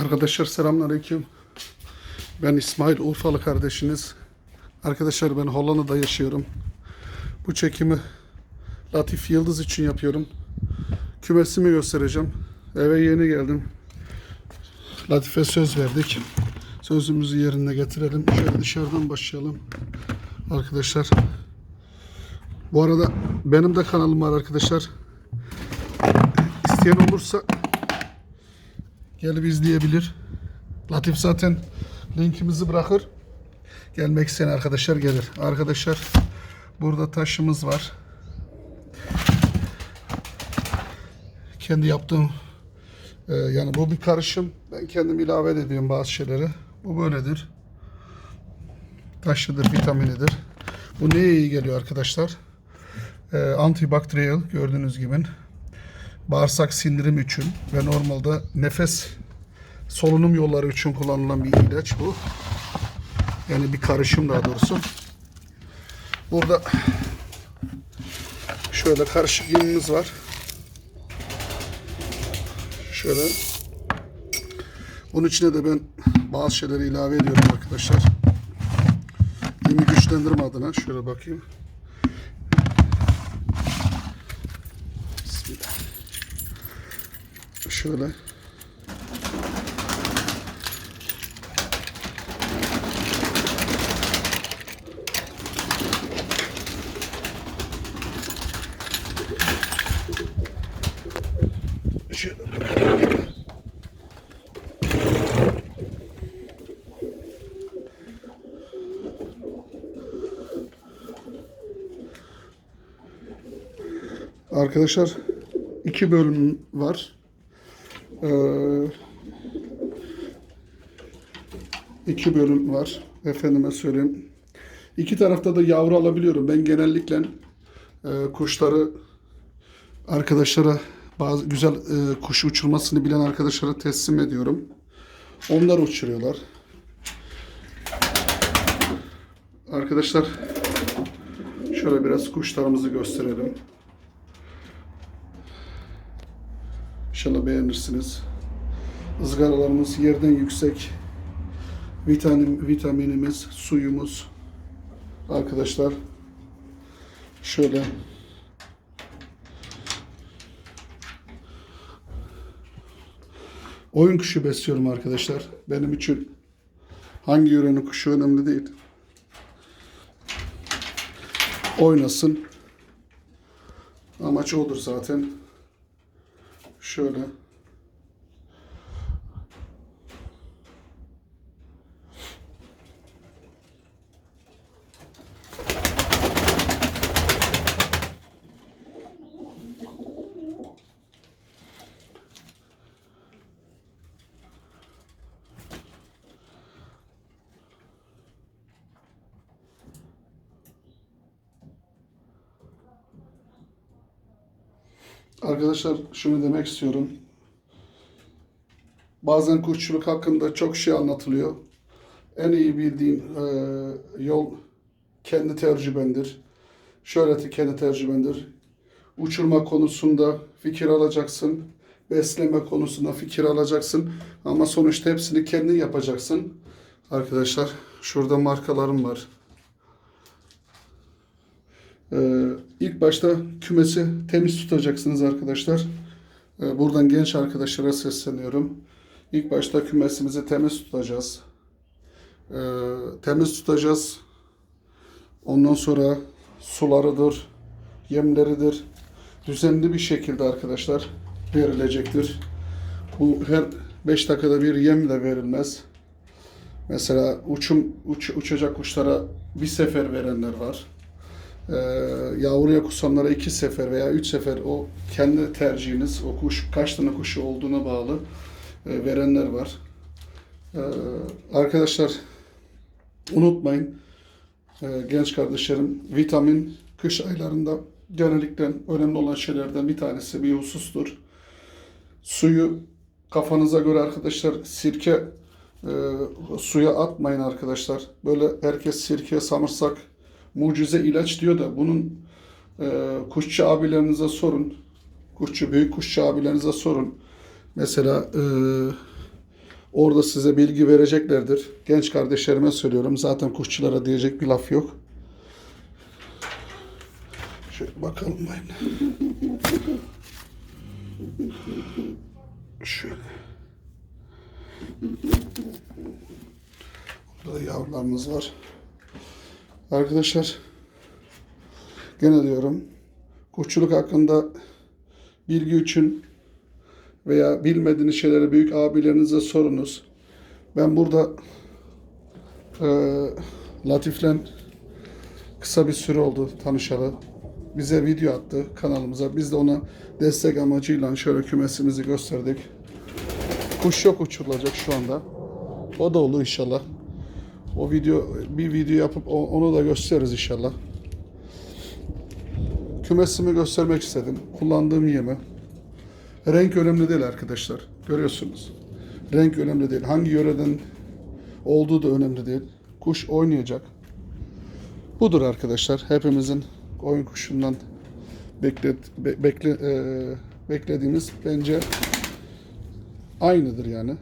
Arkadaşlar selamünaleyküm. Ben İsmail Urfalı kardeşiniz. Arkadaşlar ben Hollanda'da yaşıyorum. Bu çekimi Latif Yıldız için yapıyorum. Kümesimi göstereceğim. Eve yeni geldim. Latife söz verdik. Sözümüzü yerine getirelim. Şöyle dışarıdan başlayalım. Arkadaşlar. Bu arada benim de kanalım var arkadaşlar. İsteyen olursa gelip izleyebilir. Latif zaten linkimizi bırakır. Gelmek isteyen arkadaşlar gelir. Arkadaşlar burada taşımız var. Kendi yaptığım e, yani bu bir karışım. Ben kendim ilave ediyorum bazı şeyleri. Bu böyledir. Taşlıdır, vitaminidir. Bu neye iyi geliyor arkadaşlar? E, antibakteriyel gördüğünüz gibi bağırsak sindirim için ve normalde nefes solunum yolları için kullanılan bir ilaç bu. Yani bir karışım daha doğrusu. Burada şöyle karışık yemimiz var. Şöyle. Bunun içine de ben bazı şeyleri ilave ediyorum arkadaşlar. Yemi güçlendirme adına şöyle bakayım. Şöyle. Arkadaşlar iki bölüm var. Ee, iki bölüm var. Efendime söyleyeyim. İki tarafta da yavru alabiliyorum. Ben genellikle e, kuşları arkadaşlara bazı güzel e, kuş uçurmasını bilen arkadaşlara teslim ediyorum. Onlar uçuruyorlar. Arkadaşlar şöyle biraz kuşlarımızı gösterelim. İnşallah beğenirsiniz. Izgaralarımız yerden yüksek. Vitamin, vitaminimiz, suyumuz. Arkadaşlar şöyle oyun kuşu besliyorum arkadaşlar. Benim için hangi yörenin kuşu önemli değil. Oynasın. Amaç odur zaten. Şöyle. Arkadaşlar şunu demek istiyorum. Bazen kuşçuluk hakkında çok şey anlatılıyor. En iyi bildiğin e, yol kendi tecrübendir. Şöhreti kendi tecrübendir. Uçurma konusunda fikir alacaksın. Besleme konusunda fikir alacaksın. Ama sonuçta hepsini kendin yapacaksın. Arkadaşlar şurada markalarım var. Ee, ilk başta kümesi temiz tutacaksınız arkadaşlar. Ee, buradan genç arkadaşlara sesleniyorum. İlk başta kümesimizi temiz tutacağız. Ee, temiz tutacağız. Ondan sonra sularıdır, yemleridir. Düzenli bir şekilde arkadaşlar verilecektir. Bu her 5 dakikada bir yem de verilmez. Mesela uçum uç, uçacak kuşlara bir sefer verenler var. Ee, yavruya kusanlara iki sefer veya üç sefer o kendi tercihiniz, o kuş kaç tane kuşu olduğuna bağlı e, verenler var. Ee, arkadaşlar unutmayın e, genç kardeşlerim vitamin kış aylarında genellikle önemli olan şeylerden bir tanesi bir husustur. Suyu kafanıza göre arkadaşlar sirke e, suya atmayın arkadaşlar. Böyle herkes sirke, samırsak, mucize ilaç diyor da bunun e, kuşçu abilerinize sorun. Kuşçu, büyük kuşçu abilerinize sorun. Mesela e, Orada size bilgi vereceklerdir. Genç kardeşlerime söylüyorum. Zaten kuşçulara diyecek bir laf yok. Şöyle bakalım bayım. Şöyle. Burada da yavrularımız var. Arkadaşlar gene diyorum kuşçuluk hakkında bilgi için veya bilmediğiniz şeyleri büyük abilerinize sorunuz. Ben burada e, Latif'le kısa bir süre oldu tanışalı. Bize video attı kanalımıza. Biz de ona destek amacıyla şöyle kümesimizi gösterdik. Kuş yok uçurulacak şu anda. O da olur inşallah. O video bir video yapıp onu da gösteririz inşallah. Kümesimi göstermek istedim. Kullandığım yemi. Renk önemli değil arkadaşlar. Görüyorsunuz. Renk önemli değil. Hangi yöreden olduğu da önemli değil. Kuş oynayacak. Budur arkadaşlar. Hepimizin oyun kuşundan beklet, be- bekle, e, beklediğimiz bence aynıdır yani.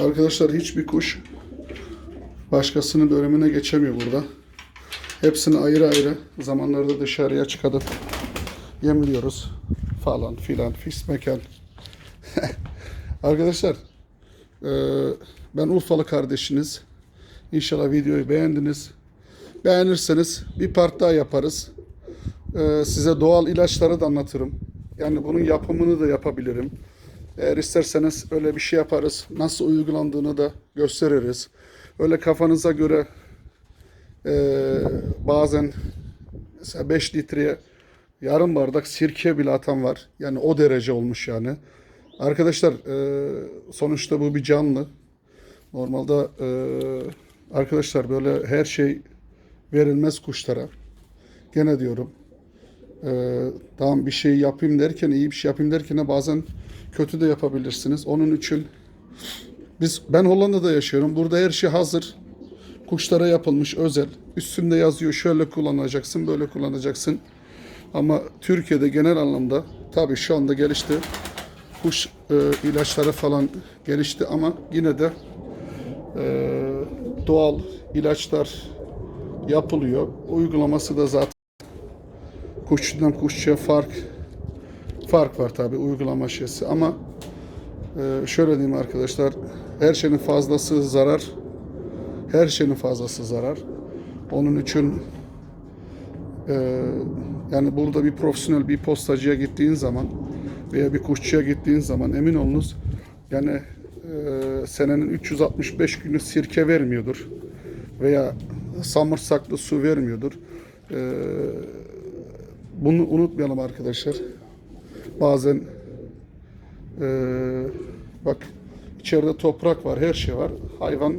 Arkadaşlar hiçbir kuş başkasının bölümüne geçemiyor burada. Hepsini ayrı ayrı zamanlarda dışarıya çıkartıp yemliyoruz falan filan fix mekan. Arkadaşlar eee, ben Urfalı kardeşiniz. İnşallah videoyu beğendiniz. Beğenirseniz bir part daha yaparız. Eee, size doğal ilaçları da anlatırım. Yani bunun yapımını da yapabilirim. Eğer isterseniz öyle bir şey yaparız. Nasıl uygulandığını da gösteririz. Öyle kafanıza göre ee, bazen mesela 5 litreye yarım bardak sirke bile atan var. Yani o derece olmuş yani. Arkadaşlar e, sonuçta bu bir canlı. Normalde e, arkadaşlar böyle her şey verilmez kuşlara. Gene diyorum. E, tamam bir şey yapayım derken iyi bir şey yapayım derken de bazen kötü de yapabilirsiniz. Onun için biz ben Hollanda'da yaşıyorum. Burada her şey hazır kuşlara yapılmış özel. Üstünde yazıyor şöyle kullanacaksın, böyle kullanacaksın. Ama Türkiye'de genel anlamda tabii şu anda gelişti. Kuş e, ilaçları falan gelişti ama yine de e, doğal ilaçlar yapılıyor. Uygulaması da zaten kuşçudan kuşçuya fark fark var tabii uygulama şeysi ama e, şöyle diyeyim arkadaşlar her şeyin fazlası zarar her şeyin fazlası zarar. Onun için e, yani burada bir profesyonel bir postacıya gittiğin zaman veya bir kuşçuya gittiğin zaman emin olunuz yani e, senenin 365 günü sirke vermiyordur veya samırsaklı su vermiyordur. E, bunu unutmayalım arkadaşlar. Bazen e, bak içeride toprak var, her şey var. Hayvan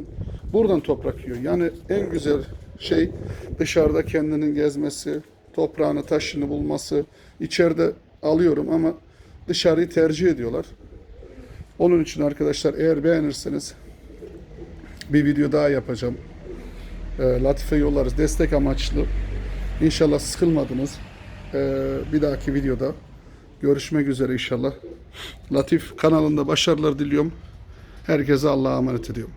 buradan toprak yiyor. Yani en güzel şey dışarıda kendinin gezmesi, toprağını, taşını bulması. İçeride alıyorum ama dışarıyı tercih ediyorlar. Onun için arkadaşlar eğer beğenirseniz bir video daha yapacağım. E, Latife yollarız destek amaçlı. İnşallah sıkılmadınız. E, bir dahaki videoda görüşmek üzere inşallah. Latif kanalında başarılar diliyorum. Herkese Allah'a emanet ediyorum.